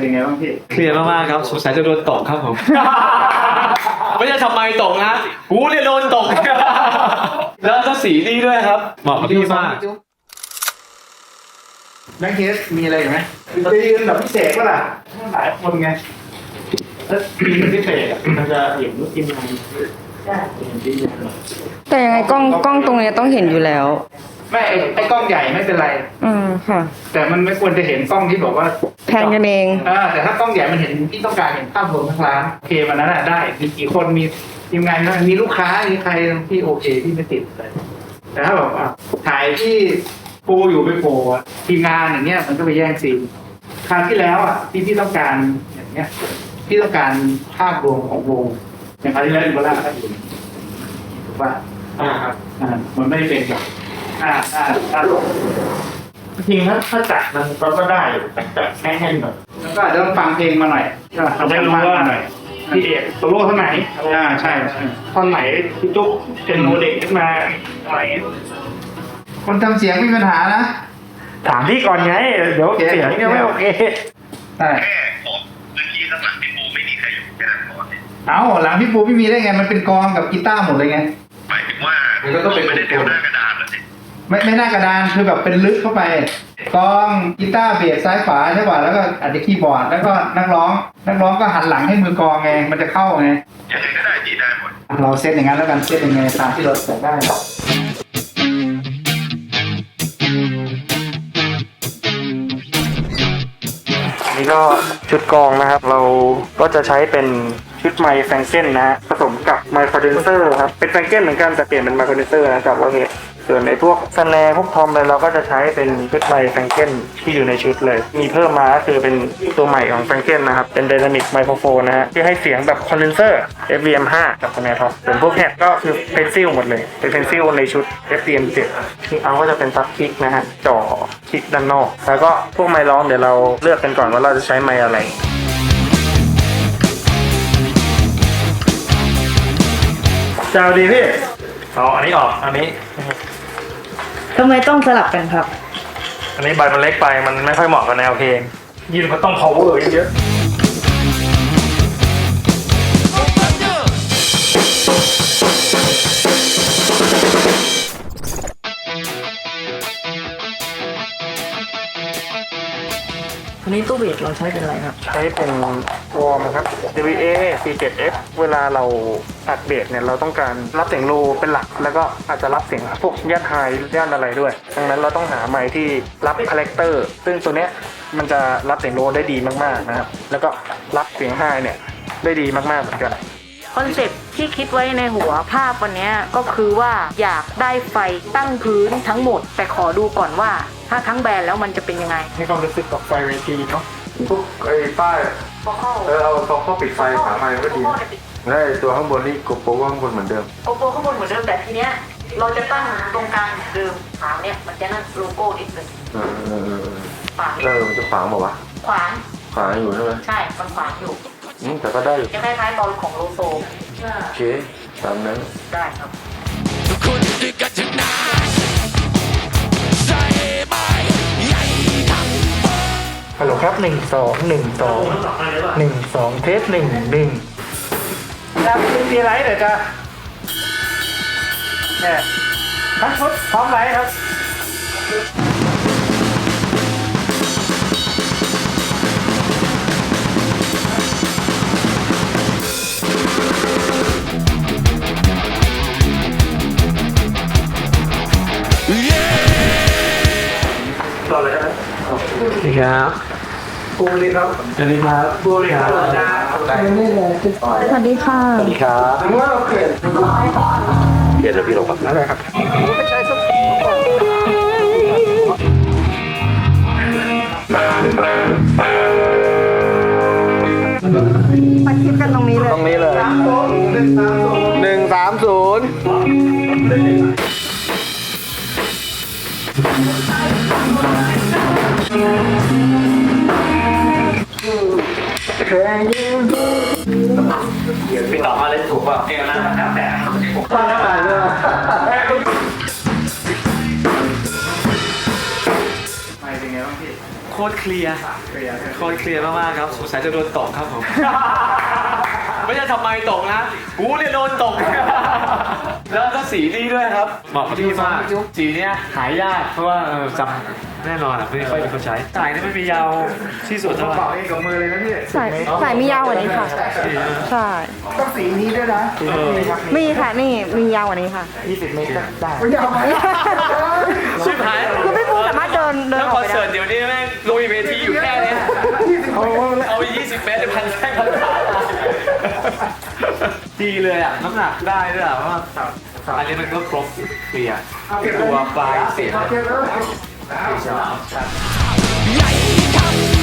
เป็นไงบ้างพี่ เคลียร์มากๆครับสงสัยจะโดนตกครับผม ไม่ใช่ทำไมตกนะกูเนี่ยโดนตก แล้วก็สีดีด้วยครับเหมาะกับพี่มากแบงค์เคสมีอะไรอีกไหมไปยืนแบบพิเศษก็ล่ะหลายคนไงแล้วยืนแบบพิเศษอะมันจะเห็นทีมงานเห็นทีมงานแต่ยังไงกล้องกล้องตรงเนี้ยต้องเห็นอยู่แล้ว ไม่ไอ้ไอ้กล้องใหญ่ไม่เป็นไร อืมค่ะ แต่มันไม่ควรจะเห็นกล้องที่บอกว่าแพนกันเองอ่าแต่ถ้ากล้องใหญ่มันเห็นที่ต้องการเห็นภาพรวมทั้งร้านโอเควันนั้นอะได้มีกี่คนมีทีมงานมีลูกค้ามีใครที่โอเคที่ไม่ติดเลยแต่ถ้าแบบว่าถ่ายที่โปรอยู่ไปโปรอะทีมงานอย่างเงี้ยมันก็ไปแย่งซีนคราวที่แล้วอะที่พี่ต้องการอย่างเงี้ยพี่ต้องการภาพรวมของวงอย่างคราวที่แล้วอิบล่าก็อยู่ถูกป่ะอ่าครับอ่ามันไม่เป็นแบบ อ่าอ่าอ่าจริงๆถ้าถ้าจัดมันก็ก็ได้อยู่แต่จัดแค่ให้หน่อยแล้วก็อาจจะต้องฟังเพลงมาหน่อยทำให้รู้ว่าหน่อยพี่เอกโซโล่เท่าไหนอ่าใช่ใช่ท่อนไหนพี่จุ๊บเป็นโมเด็กขึ้นมาอะไรอย่างเงี้ยคนทำเสียงมีปัญหานะถามพี่ก่อนไง เดี๋ยวเสียงเนี่ยไม่โอเคใช่แค่ของพื้นที่ข้างหลังพี่ปูไม่มีใครอยู่แค่นั้นพอเนี่ยเอาหลังพี่ปูไม่มีได้ไงมันเป็นกลองกับกีตาร์หมดเลยไงหมายถึงว่ามันก็ต้องเป็นไม่ได้แนวหน้าก ไม่ไม่หน้ากระดานคือแบบเป็นลึกเข้าไปกลองกีตาร์เบสซ้ายขวาใช่ป่ะแล้วก็อาจจะคีย์บอร์ดแล้วก็นักร้อง นักร้องก็หันหลังให้มือกลองไงมันจะเข้าไงยังไงก็ได้จีได้หมดเราเซตอย่างนั้นแล้วกันเซตยังไงตามที่เราใส่ได้อันนี้ก็ชุดกรองนะครับ เราก็จะใช้เป็นชุดไมค์แฟรงเกนนะฮะผสมกับไมค์คอนเดนเซอร์ครับเป็นแฟรงเกนเหมือนกันแต่เปลี่ยนเป็นไมค์คอนเดนเซอร์นะครับโอเค ส่วนในพวกสแนร์พวกทอมอะไรเราก็จะใช้เป็นชุดไมค์แฟรงเกนที่อยู่ในชุดเลย มีเพิ่มมาก็คือเป็นตัวใหม่ของแฟรงเกนนะครับ เป็นไดนามิกไมโครโฟนนะฮะที่ให้เสียงแบบคอนเดนเซอร์ FVM5 กับสแนร์ท็อปส่วนพวกแฮดก็คือเพนซิลหมดเลย เป็นเพนซิลในชุด FDM7 ที่เอาก็จะเป็นซับคลิกนะฮะจ่อคลิกด้านนอก แล้วก็พวกไมค์ร้องเดี๋ยวเราเลือกกันก่อนว่าเราจะใช้ไมค์อะไรเจ้าดีพี่เอาอันนี้ออก อันนี้ ทำไมต้องสลับกันครับ อันนี้ใบมันเล็กไปมันไม่ค่อยเหมาะกับแนวเพลงยืนมันต้อง power เยอะๆ นี้ตู้เบสเราใช้เป็นอะไรครับ ใช้เป็นวอร์มครับ DVA C7F เวลาเราอัดเบสเนี่ยเราต้องการรับเสียงโลเป็นหลัก แล้วก็อาจจะรับเสียงพวกย่านไฮย่านอะไรด้วย ดังนั้นเราต้องหาไมค์ที่รับคาแรคเตอร์ซึ่งตัวเนี้ยมันจะรับเสียงโลได้ดีมากๆนะครับ แล้วก็รับเสียงไฮเนี่ยได้ดีมากๆเหมือนกัน คอนเซ็ปต์ที่คิดไว้ในหัวภาพวันเนี้ยก็คือว่าอยากได้ไฟตั้งพื้นทั้งหมด แต่ขอดูก่อนว่า ถ้าทั้งแบรนด์แล้วมันจะเป็นยังไง ให้ความรู้สึกกับไฟเวทีเนาะพวกไอ้ป้ายพอเข้าเออเอาซองเข้าปิดไฟขาไมค์ก็ดีแล้วไอ้ตัวข้างบนนี่กบโปว่าข้างบนเหมือนเดิมโกโปรข้างบนเหมือนเดิมแต่ทีเนี้ยเราจะตั้งตรงกลางเหมือนเดิมขาวเนี่ยมันจะนั่นโลโก้นิดนึงเออเออเออเออขวางเออมันจะขวางบอกว่าวขวางะขวางอยู่ใช่ไหมใช่มันขวางอยู่ อืมแต่ก็ได้อยู่จะคล้ายๆตอนของโลโซโอเคตามนั้นได้ครับฮัลโหลครับหนึ่งสองหนึ่งสองหนึ่งสองเทสหนึ่งหนึ่งครับมีไรเดี๋ยวจะเนี่ยครับพร้อมไรครับ ต่อเลยครับสวัสดีครับปูเลยครับสวัสดีครับปูเลยครับสวัสดีค่ะสวัสดีครับผมว่าเราเปลี่ยนเดี๋ยวพี่ลงก่อนอะไรครับมาคิดกันตรงนี้เลย ตรงนี้เลยหนึ่งสามศูนย์ พี่ต่อมาเล่นถูกป่ะเอ้ยนะแล้วแต่ตั้งหน้าต่างเลยไม่เป็นไงบ้างพี่โคคตรเคลียร์ โคตรเคลียร์มากๆครับ สงสัยจะโดนตกครับผม ไม่ใช่ทำไมตกนะ กูเนี่ยโดนตก แล้วก็สีนี้ด้วยครับเหมาะกับพี่มากสีเนี้ยหายากเพราะว่าเออจำแน่นอนอะไม่ค่อยมีคนใช้สายนี่ไม่มียาวที่สุดเท่าไหร่เป่าเองกับมือเลยนะพี่สายสายมียาวกว่านี้ค่ะ ใช่ ต้องสีนี้ด้วยนะเออมีค่ะนี่มียาวกว่านี้ค่ะ 20 เมตรก็ได้ไม่ยาวไหมชิบหายคือพี่ปูสามารถเดินเดินแล้วอคออกนไปเสิได้ร์ตเดี๋ยวนี้แม่งลุยเวทีอยู่แค่เนี้ยเอาเอา 20 เมตรพันแค่พันขาดีเลยอะ น้ำหนักได้ด้วยอะเพราะว่าอันนี้มันก็ครบเคลียร์ตัวปลายเสียงเก็บแล้วใหญ่แค่